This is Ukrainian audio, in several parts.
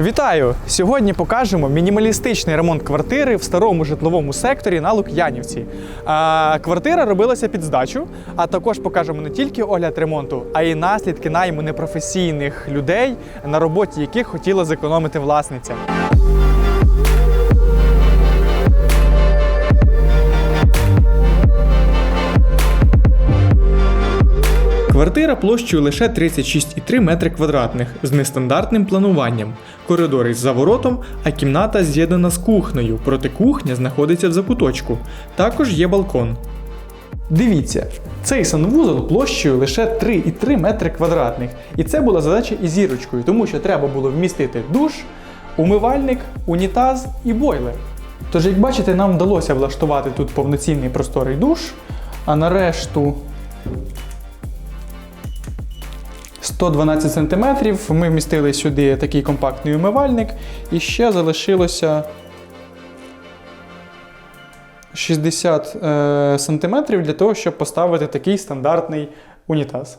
Вітаю! Сьогодні покажемо мінімалістичний ремонт квартири в старому житловому секторі на Лук'янівці. А, квартира робилася під здачу, а також покажемо не тільки огляд ремонту, а й наслідки найму непрофесійних людей, на роботі яких хотіла зекономити власниця. Квартира площею лише 36,3 метри квадратних з нестандартним плануванням. Коридори з заворотом, а кімната з'єднана з кухнею, проте кухня знаходиться в закуточку. Також є балкон. Дивіться, цей санвузол площею лише 3,3 метри квадратних. І це була задача із зірочкою, тому що треба було вмістити душ, умивальник, унітаз і бойлер. Тож, як бачите, нам вдалося влаштувати тут повноцінний просторий душ, а на решту 112 см ми вмістили сюди такий компактний умивальник, і ще залишилося 60 е, см для того, щоб поставити такий стандартний унітаз.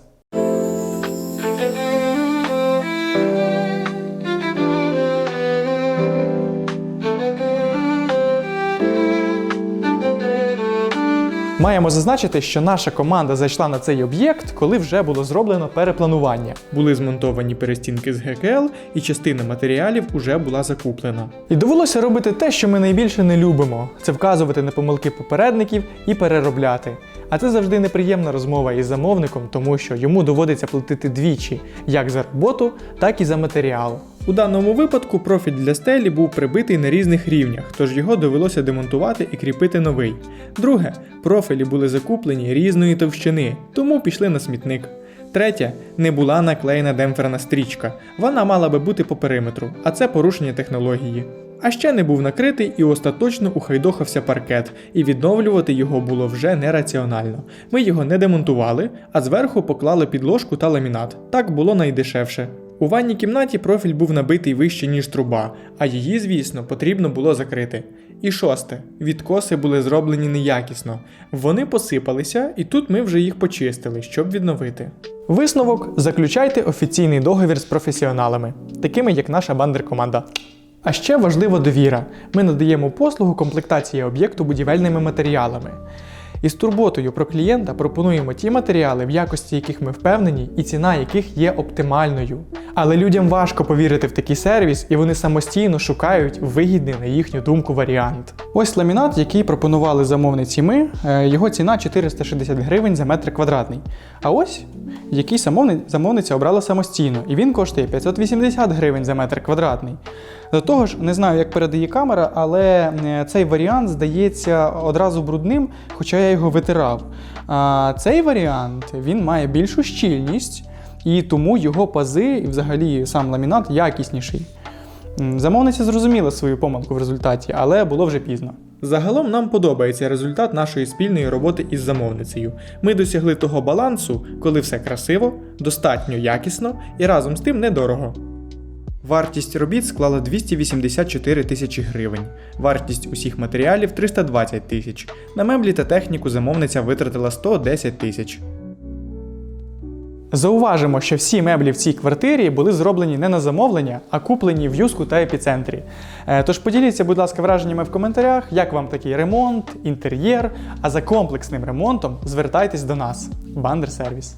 Маємо зазначити, що наша команда зайшла на цей об'єкт, коли вже було зроблено перепланування. Були змонтовані перестінки з ГКЛ, і частина матеріалів уже була закуплена. І довелося робити те, що ми найбільше не любимо: це вказувати на помилки попередників і переробляти. А це завжди неприємна розмова із замовником, тому що йому доводиться платити двічі як за роботу, так і за матеріал. У даному випадку профіль для стелі був прибитий на різних рівнях, тож його довелося демонтувати і кріпити новий. Друге, профілі були закуплені різної товщини, тому пішли на смітник. Третє, не була наклеєна демпферна стрічка. Вона мала би бути по периметру, а це порушення технології. А ще не був накритий і остаточно ухайдохався паркет, і відновлювати його було вже нераціонально. Ми його не демонтували, а зверху поклали підложку та ламінат. Так було найдешевше. У ванній кімнаті профіль був набитий вище, ніж труба, а її, звісно, потрібно було закрити. І шосте, відкоси були зроблені неякісно. Вони посипалися, і тут ми вже їх почистили, щоб відновити. Висновок: заключайте офіційний договір з професіоналами, такими як наша бандер-команда. А ще важлива довіра. Ми надаємо послугу комплектації об'єкту будівельними матеріалами. І з турботою про клієнта пропонуємо ті матеріали, в якості яких ми впевнені, і ціна яких є оптимальною. Але людям важко повірити в такий сервіс, і вони самостійно шукають вигідний на їхню думку варіант. Ось ламінат, який пропонували замовниці ми, е, його ціна 460 гривень за метр квадратний. А ось який замовниця обрала самостійно, і він коштує 580 гривень за метр квадратний. До того ж, не знаю, як передає камера, але е, цей варіант здається одразу брудним, хоча я його витирав. А цей варіант він має більшу щільність, і тому його пази і взагалі сам ламінат якісніший. Замовниця зрозуміла свою помилку в результаті, але було вже пізно. Загалом нам подобається результат нашої спільної роботи із замовницею. Ми досягли того балансу, коли все красиво, достатньо якісно і разом з тим недорого. Вартість робіт склала 284 тисячі гривень. Вартість усіх матеріалів 320 тисяч. На меблі та техніку замовниця витратила 110 тисяч. Зауважимо, що всі меблі в цій квартирі були зроблені не на замовлення, а куплені в юску та епіцентрі. Е, Тож поділіться, будь ласка, враженнями в коментарях, як вам такий ремонт, інтер'єр. А за комплексним ремонтом звертайтесь до нас. Бандер сервіс.